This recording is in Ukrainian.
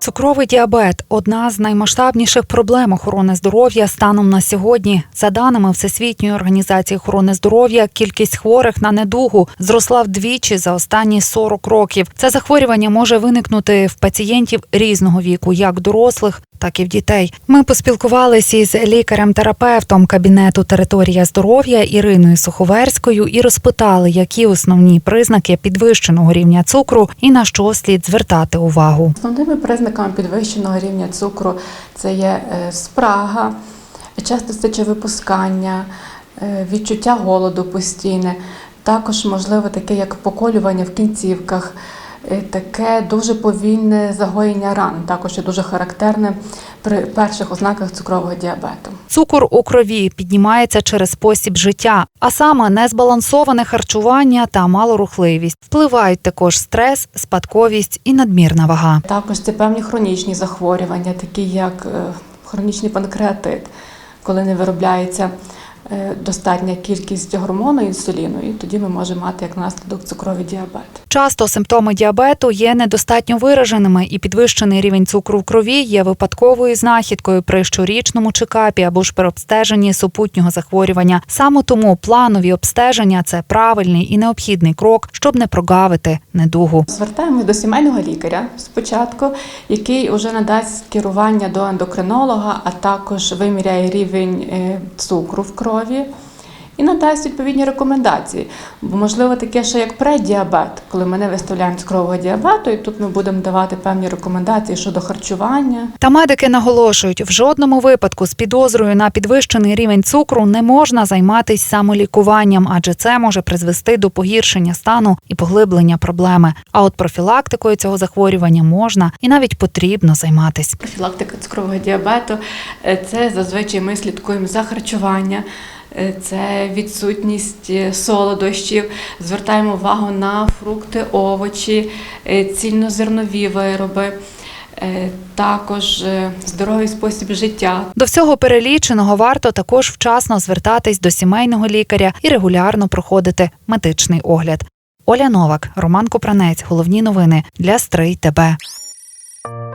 Цукровий діабет одна з наймасштабніших проблем охорони здоров'я станом на сьогодні. За даними Всесвітньої організації охорони здоров'я, кількість хворих на недугу зросла вдвічі за останні 40 років. Це захворювання може виникнути в пацієнтів різного віку, як дорослих. Так і в дітей. Ми поспілкувалися із лікарем-терапевтом кабінету Територія здоров'я Іриною Суховерською і розпитали, які основні признаки підвищеного рівня цукру і на що слід звертати увагу. Основними признаками підвищеного рівня цукру це є е, спрага, часто сечовипускання, е, відчуття голоду постійне, також можливо таке як поколювання в кінцівках, таке дуже повільне загоєння ран, також є дуже характерне при перших ознаках цукрового діабету. Цукор у крові піднімається через спосіб життя, а саме незбалансоване харчування та малорухливість. Впливають також стрес, спадковість і надмірна вага. Також це певні хронічні захворювання, такі як е, хронічний панкреатит, коли не виробляється е, достатня кількість гормону інсуліну, і тоді ми можемо мати як наслідок цукровий діабет. Часто симптоми діабету є недостатньо вираженими, і підвищений рівень цукру в крові є випадковою знахідкою при щорічному чекапі або ж при обстеженні супутнього захворювання. Саме тому планові обстеження це правильний і необхідний крок, щоб не прогавити недугу. Звертаємось до сімейного лікаря спочатку, який вже надасть керування до ендокринолога, а також виміряє рівень е, цукру в крові. крові. І надасть відповідні рекомендації. Бо можливо таке, що як преддіабет, коли ми не виставляємо цукрового діабету, і тут ми будемо давати певні рекомендації щодо харчування, Та медики наголошують, в жодному випадку з підозрою на підвищений рівень цукру не можна займатися самолікуванням, адже це може призвести до погіршення стану і поглиблення проблеми. А от профілактикою цього захворювання можна і навіть потрібно займатися. Профілактика цукрового діабету е, це зазвичай ми слідкуємо за харчування. Е, Це відсутність е, солодощів, звертаємо увагу на фрукти, овочі, е, цільнозернові вироби, також здоровий спосіб життя. До всього переліченого варто також вчасно звертатись до сімейного лікаря і регулярно проходити медичний огляд. Оля Новак, Роман Копранець. Головні новини для Стрий ТБ.